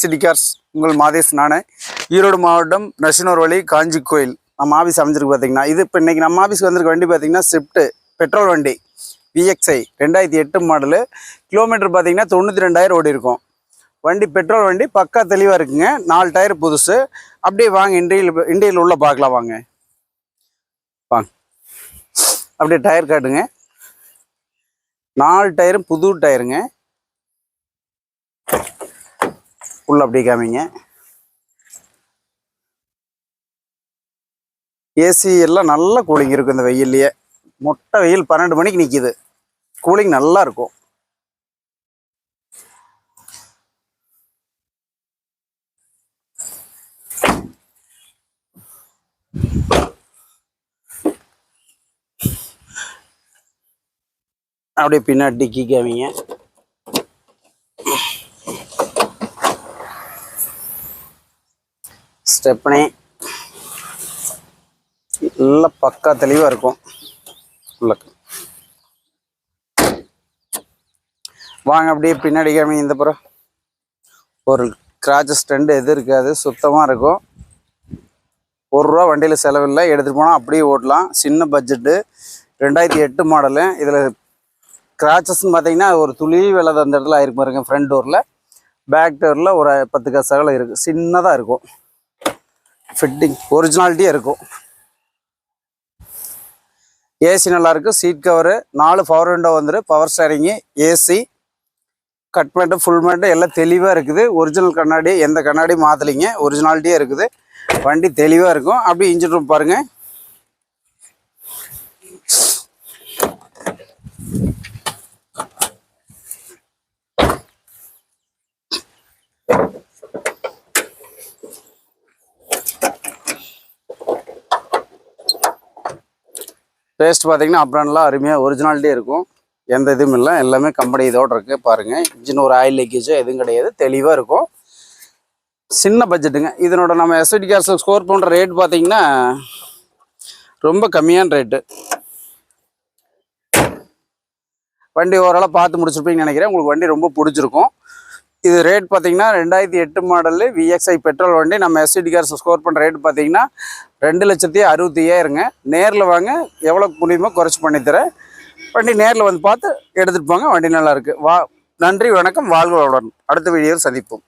City cars உங்கள் மாதேஷ் நானே. ஈரோடு மாவட்டம் நசினூர் வழி காஞ்சி கோயில். நம்ம ஆஃபீஸ் அமைஞ்சிருக்கு பார்த்தீங்கன்னா இது இப்போ இன்றைக்கி நம்ம ஆஃபீஸ்க்கு வந்திருக்க வண்டி பார்த்தீங்கன்னா ஸ்விஃப்ட் பெட்ரோல் வண்டி விஎக்ஸ்ஐ ரெண்டாயிரத்தி எட்டு மாடலு கிலோமீட்டர் பார்த்தீங்கன்னா தொண்ணூற்றி ரெண்டாயிரம் ஓடி இருக்கும். வண்டி பெட்ரோல் வண்டி பக்கா தெளிவாக இருக்குங்க. நாலு டயர் புதுசு. அப்படியே வாங்க இண்டியில் இண்டியில் உள்ளே பார்க்கலாம் வாங்க. வாங்க. அப்படியே டயர் காட்டுங்க. நாலு டயரும் புது டயருங்க உள்ள அப்படியே காமிங்க. ஏசி எல்லாம் நல்ல கூலிங் இருக்கும் இந்த வெயில்லையே. மொட்டை வெயில் பன்னெண்டு மணிக்கு நிற்கிது கூலிங் நல்லா இருக்கும். அப்படியே பின்னாடி டிக்கி காமிங்க. ஸ்டெப்னி. எல்லாம் பக்கா தெளிவாக இருக்கும். உள்ளக்கு. வாங்க அப்படியே பின்னாடி காமி இந்த புறம் ஒரு கிராச்சஸ் ஸ்டெண்டு எது இருக்காது சுத்தமாக இருக்கும். ஒரு ரூபா வண்டியில் செலவில்லை எடுத்துகிட்டு போனால் அப்படியே ஓட்டலாம். சின்ன பட்ஜெட்டு ரெண்டாயிரத்தி எட்டு மாடலு இதில் கிராச்சஸ்ன்னு பார்த்தீங்கன்னா ஒரு துளி விலை அந்த இடத்துல ஆயிருக்கு பாருங்க ஃப்ரண்ட் டோரில் பேக் டோரில் ஒரு பத்து காசு அகலம் இருக்குது சின்னதாக இருக்கும். ஃபிட்டிங் ஒரிஜினாலிட்டியாக இருக்கும். ஏசி நல்லாயிருக்கு. சீட் கவரு நாலு பவர் விண்டோ வந்துரு. பவர் ஸ்டேரிங்கு ஏசி கட் பண்ணிட்டு ஃபுல் மேட்டு எல்லாம் தெளிவாக இருக்குது. ஒரிஜினல் கண்ணாடி எந்த கண்ணாடியும் மாற்றலிங்க ஒரிஜினாலிட்டியாக இருக்குது. வண்டி தெளிவாக இருக்கும். அப்படியே இன்ஜின் ரூம் பாருங்கள் டேஸ்ட் பார்த்தீங்கன்னா அப்புறம்லாம் அருமையாக ஒரிஜினாலிட்டியே இருக்கும். எந்த இதுவும் இல்லை. எல்லாமே கம்பெனி இதோடு இருக்குது பாருங்கள் இன்ஜின் ஒரு ஆயில் லீக்கேஜோ எதுவும் கிடையாது. தெளிவாக இருக்கும். சின்ன பட்ஜெட்டுங்க இதனோட நம்ம எஸ்ஐடி கேர்ஸில் ஸ்கோர் பண்ணுற ரேட் பார்த்தீங்கன்னா ரொம்ப கம்மியான ரேட்டு வண்டி ஓரளவு பார்த்து முடிச்சிருப்பீங்கன்னு நினைக்கிறேன். உங்களுக்கு வண்டி ரொம்ப பிடிச்சிருக்கும். இது ரேட் பார்த்தீங்கன்னா ரெண்டாயிரத்தி எட்டு மாடலு விஎக்ஸ்ஐ பெட்ரோல் வண்டி. நம்ம எஸ்சிடி கார் ஸ்கோர் பண்ணுற ரேட் பார்த்தீங்கன்னா ரெண்டு லட்சத்தி அறுபத்தி ஐயாயிரங்க. நேரில் வாங்க எவ்வளோ முடியுமோ குறைச்சி பண்ணித்தரேன் வண்டி நேரில் வந்து பார்த்து எடுத்துகிட்டு போங்க வண்டி நல்லாயிருக்கு வா நன்றி வணக்கம் வாழ்க அடுத்த வீடியோவில் சந்திப்போம்.